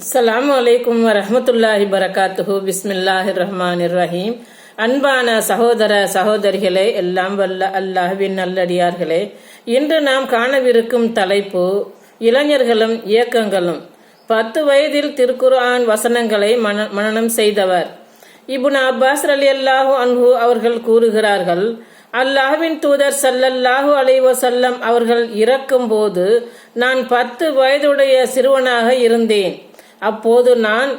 அஸ்லாம் அலைக்கும் வரமத்துல்லாஹி பரகாத்துஹு. பிஸ்மில்லாஹி ரஹ்மான் ரஹீம் அன்பான சகோதர சகோதரிகளே எல்லாம் வல்ல அல்லாஹ்வின் நல்லடியார்களே. இன்று நாம் காணவிருக்கும் தலைப்பு இளைஞர்களும் இயக்கங்களும். பத்து வயதில் திருக்குர்ஆன் வசனங்களை மன மனனம் செய்தவர். இபுன் அப்பாஸ் அலி அல்லாஹு அன்ஹு அவர்கள் கூறுகிறார்கள் அல்லாஹ்வின் தூதர் சல்லல்லாஹு அலைவசல்லம் அவர்கள் இறக்கும் போது நான் பத்து வயதுடைய சிறுவனாக இருந்தேன். அப்போது நான்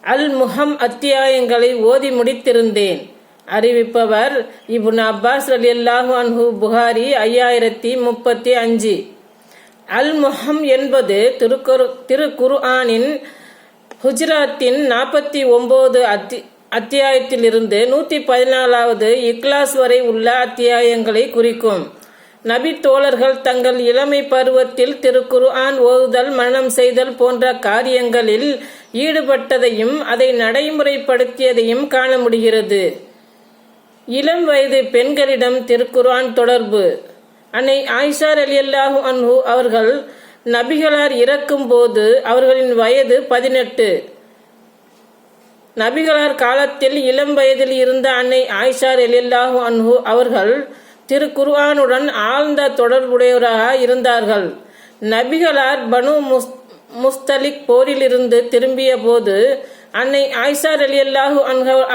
அல் முஹம் அத்தியாயங்களை ஓதி முடித்திருந்தேன். அறிவிப்பவர் இபுன் அப்பாஸ் அலி அல்லாஹு அன்ஹு புகாரி ஐயாயிரத்தி முப்பத்தி அஞ்சு. அல் முஹம் என்பது திருக்குரு திருக்குரு ஆனின் குஜராத்தின் நாற்பத்தி ஒன்பது அத்தி அத்தியாயத்திலிருந்து நூற்றி பதினாலாவது இக்லாஸ் வரை உள்ள அத்தியாயங்களை குறிக்கும். நபி தோழர்கள் தங்கள் இளமை பருவத்தில் திருக்குர்ஆன் ஓதுதல் மரணம் செய்தல் போன்ற காரியங்களில் ஈடுபட்டதையும் அதை நடைமுறைப்படுத்தியதையும் காண முடிகிறது. இளம் வயது பெண்களிடம் திருக்குர்ஆன் தொடர்பு. அன்னை ஆயிஷார் அலி அல்லாஹு அன்ஹு அவர்கள் நபிகளார் இறக்கும் போது அவர்களின் வயது பதினெட்டு. நபிகளார் காலத்தில் இளம் வயதில் இருந்த அன்னை ஆயிஷார் எலில்லாஹு அன்ஹு அவர்கள் திருக்குர்ஆனுடன் ஆழ்ந்த தொடர்புடையவராக இருந்தார்கள். நபிகளார் பனு முஸ் முஸ்தலிக் போரிலிருந்து திரும்பிய போது அன்னை ஆய்சார் அலி அல்லாஹு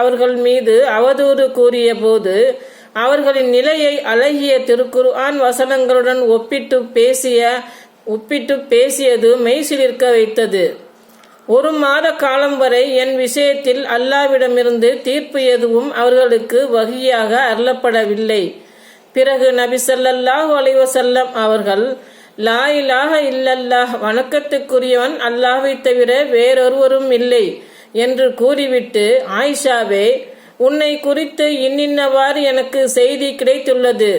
அவர்கள் மீது அவதூறு கூறிய போது அவர்களின் நிலையை அழகிய திருக்குர்ஆன் வசனங்களுடன் ஒப்பிட்டு பேசிய ஒப்பிட்டு பேசியது மெய்சிலிருக்க வைத்தது. ஒரு மாத காலம் வரை என் விஷயத்தில் அல்லாவிடமிருந்து தீர்ப்பு எதுவும் அவர்களுக்கு வகையாக அருளப்படவில்லை. பிறகு நபி சல்லல்லாஹு அலைவசல்லம் அவர்கள் லா இலாக இல்லல்லாஹ் வணக்கத்துக்குரியவன் அல்லாஹை தவிர வேறொருவரும் இல்லை என்று கூறிவிட்டு ஆயிஷாவே உன்னை குறித்து இன்னின்னவாறு எனக்கு செய்தி கிடைத்துள்ளது.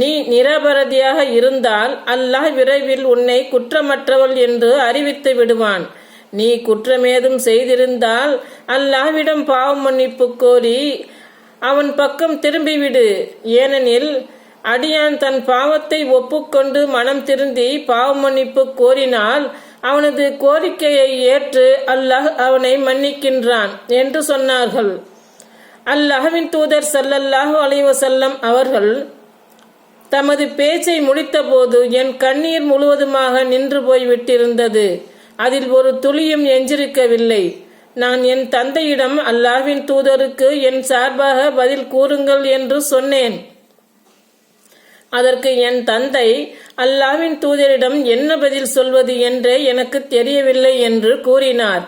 நீ நிரபரதியாக இருந்தால் அல்லாஹ் விரைவில் உன்னை குற்றமற்றவள் என்று அறிவித்து விடுவான். நீ குற்றமேதும் செய்திருந்தால் அல்லாஹ்விடம் பாவ மன்னிப்பு கோரி அவன் பக்கம் திரும்பிவிடு. ஏனெனில் அடியான் தன் பாவத்தை ஒப்புக்கொண்டு மனம் திருந்தி பாவமன்னிப்பு கோரினால் அவனது கோரிக்கையை ஏற்று அல்லாஹ் அவனை மன்னிக்கின்றான் என்று சொன்னார்கள். அல்லாஹவின் தூதர் சல்லல்லாஹு அலைவசல்லம் அவர்கள் தமது பேச்சை முடித்தபோது என் கண்ணீர் முழுவதுமாக நின்று போய்விட்டிருந்தது. அதில் ஒரு துளியும் எஞ்சிருக்கவில்லை. நான் என் தந்தையிடம் அல்லாஹ்வின் தூதருக்கு என் சார்பாக பதில் கூறுங்கள் என்று சொன்னேன். அதற்கு என் தந்தை அல்லாவின் தூதரிடம் என்ன பதில் சொல்வது என்றே எனக்கு தெரியவில்லை என்று கூறினார்.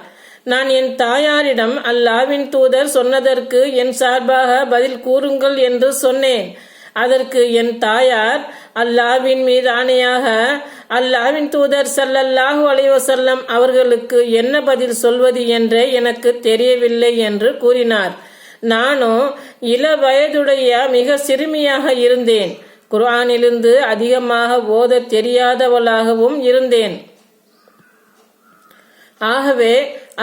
நான் என் தாயாரிடம் அல்லாவின் தூதர் சொன்னதற்கு என் சார்பாக பதில் கூறுங்கள் என்று சொன்னேன். அதற்கு என் தாயார் அல்லாவின் மீது ஆணையாக அல்லாவின் தூதர் சல்லல்லாஹு அலைவசல்லம் அவர்களுக்கு என்ன பதில் சொல்வது என்றே எனக்கு தெரியவில்லை என்று கூறினார். நானும் இள வயதுடைய மிக சிறுமியாக இருந்தேன். குர்ஆனிலிருந்து அதிகமாக ஓத தெரியாதவளாகவும் இருந்தேன். ஆகவே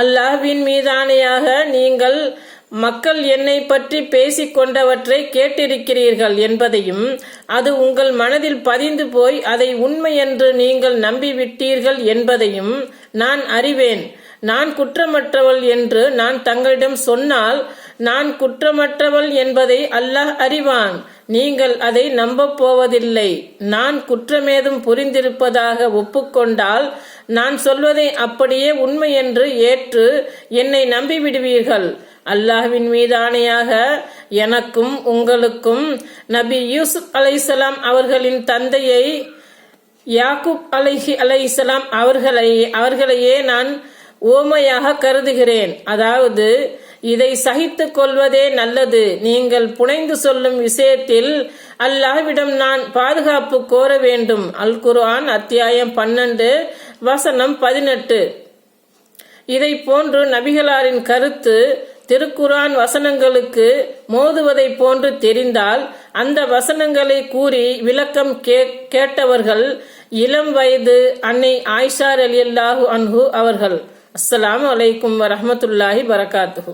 அல்லாஹ்வின் மீதானையாக நீங்கள் மக்கள் என்னை பற்றி பேசிக் கொண்டவற்றை கேட்டிருக்கிறீர்கள் என்பதையும் அது உங்கள் மனதில் பதிந்து போய் அதை உண்மை என்று நீங்கள் நம்பிவிட்டீர்கள் என்பதையும் நான் அறிவேன். நான் குற்றமற்றவள் என்று நான் தங்களிடம் சொன்னால் நான் குற்றமற்றவள் என்பதை அல்லாஹ் அறிவான். நீங்கள் அதை நம்பப் போவதில்லை. நான் குற்றமேதும் புரிந்திருப்பதாக ஒப்புக்கொண்டால் நான் சொல்வதை அப்படியே உண்மை என்று ஏற்று என்னை நம்பிவிடுவீர்கள். அல்லாஹ்வின் மீதானையாக எனக்கும் உங்களுக்கும் நபி யூசுப் அலைசலாம் அவர்களின் தந்தையை யாக்குப் அலைஹி அலைசலாம் அவர்களை அவர்களையே நான் ஓமையாக கருதுகிறேன். அதாவது இதை சகித்து கொள்வதே நல்லது. நீங்கள் புனைந்து சொல்லும் விஷயத்தில் அல்லாஹ்விடம் நான் பாதுகாப்பு கோர வேண்டும். அல் குர்ஆன் அத்தியாயம் பன்னெண்டு வசனம் பதினெட்டு. இதை போன்று நபிகளாரின் கருத்து திருக்குரான் வசனங்களுக்கு மோதுவதை போன்று தெரிந்தால் அந்த வசனங்களை கூறி விளக்கம் கேட்டவர்கள் இளம் வயது அன்னை ஆயிஷார் அலி அல்லாஹு அன்ஹு அவர்கள். அஸ்லாம் வலைக்கும் வரமத்துல்லாஹி வரகாத்து